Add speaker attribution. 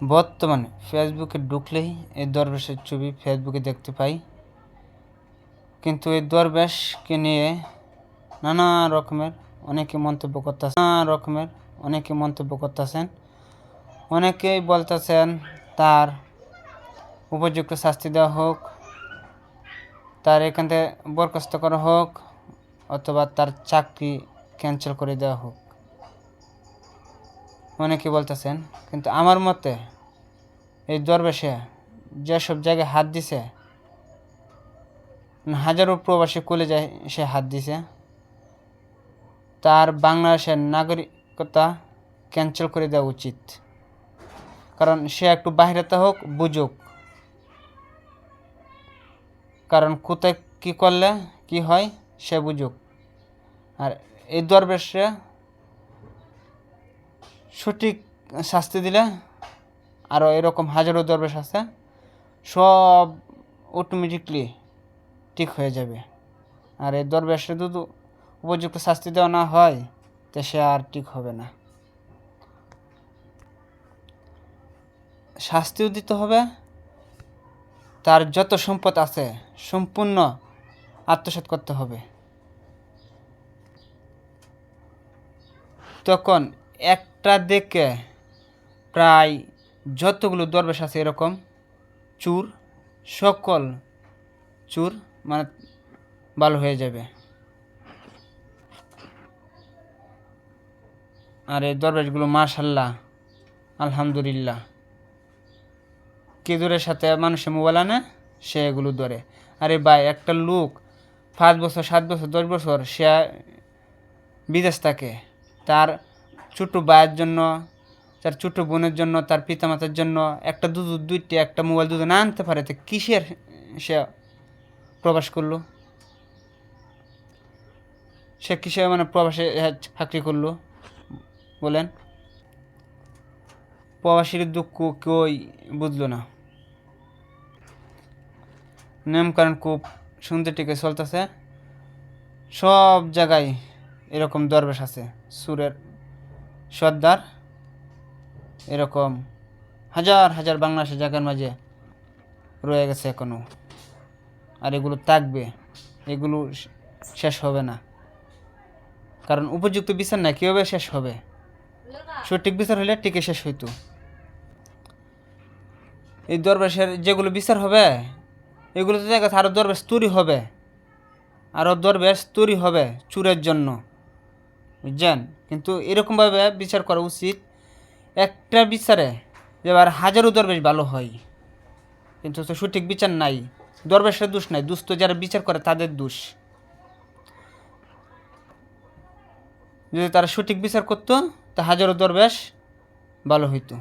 Speaker 1: বর্তমানে ফেসবুকে ঢুকলেই এই দরবেশের ছবি ফেসবুকে দেখতে পাই। কিন্তু এই দরবেশকে নিয়ে নানা রকমের অনেকে মন্তব্য করতেছেন নানা রকমের অনেকে মন্তব্য করতেছেন। অনেকেই বলতেছেন তার উপযুক্ত শাস্তি দেওয়া হোক, তার এখান থেকে বরখাস্ত করা হোক, অথবা তার চাকরি ক্যান্সেল করে দেওয়া হোক। অনেকে বলতেছেন, কিন্তু আমার মতে এই দরবেশে যেসব জায়গায় হাত দিছে, হাজারো প্রবাসী কোলে যায়, সে হাত দিছে। তার বাংলাদেশের নাগরিকতা ক্যান্সেল করে দেওয়া উচিত। কারণ সে একটু বাহিরেতে হোক, বুঝুক। কারণ কোথায় কী করলে, কি হয়, সে বুঝুক। আর এই দরবেশে সঠিক শাস্তি দিলে আরও এরকম হাজারো দরবেশ আছে, সব অটোমেটিকলি ঠিক হয়ে যাবে। আর এই দরবেশে যদি উপযুক্ত শাস্তি দেওয়া না হয়, তো সে আর ঠিক হবে না। শাস্তিও দিতে হবে, তার যত সম্পদ আছে, সম্পূর্ণ আত্মসাৎ করতে হবে। তখন একটা দেখে প্রায় যতগুলো দরবেশ আছে এরকম, চুর, সকল চুর মানে ভালো হয়ে যাবে। আর এই দরবেশগুলো মাশাল্লাহ, আলহামদুলিল্লাহ। কেদুরের সাথে মানুষের মোবাইল আনে, সে এগুলো ধরে। আরে ভাই, একটা লোক পাঁচ বছর, সাত বছর, দশ বছর সে বিদেশ থাকে, তার ছোটো ভাইয়ের জন্য তার ছোটো বোনের জন্য, তার পিতামাতার জন্য, একটা দুধ, দুইটি, একটা মোবাইল দুধ না আনতে পারে, তো কিসের সে প্রবাস করল? সে কিসে মানে প্রবাসে চাকরি করল? বলেন। প্রবাসীর দুঃখ কেউই বুঝলো না। নিয়মকানুন খুব সুন্দর টিকে চলতেছে। সব জায়গায় এরকম দরবেশ আছে, সুরের সর্দার। এরকম হাজার হাজার বাংলাদেশের জায়গার মাঝে রয়ে গেছে এখনও। আর এগুলো থাকবে, এগুলো শেষ হবে না। কারণ উপযুক্ত বিচার না কীভাবে শেষ হবে? সঠিক বিচার হলে টিকে শেষ হইতো। এই দরবেশের যেগুলো বিচার হবে এগুলো তো দেখা আরও দরবেশ তৈরি হবে। আরও দরবেশ তৈরি হবে চুরের জন্য। বুঝছেন? কিন্তু এরকমভাবে বিচার করা উচিত একটা বিচারে এবার হাজারো দরবেশ ভালো হয়। কিন্তু তো সঠিক বিচার নাই। দরবেশের দোষ নাই, দুস্থ যারা বিচার করে তাদের দোষ। যদি তারা সঠিক বিচার করতো, তা হাজারো দরবেশ ভালো হইতো।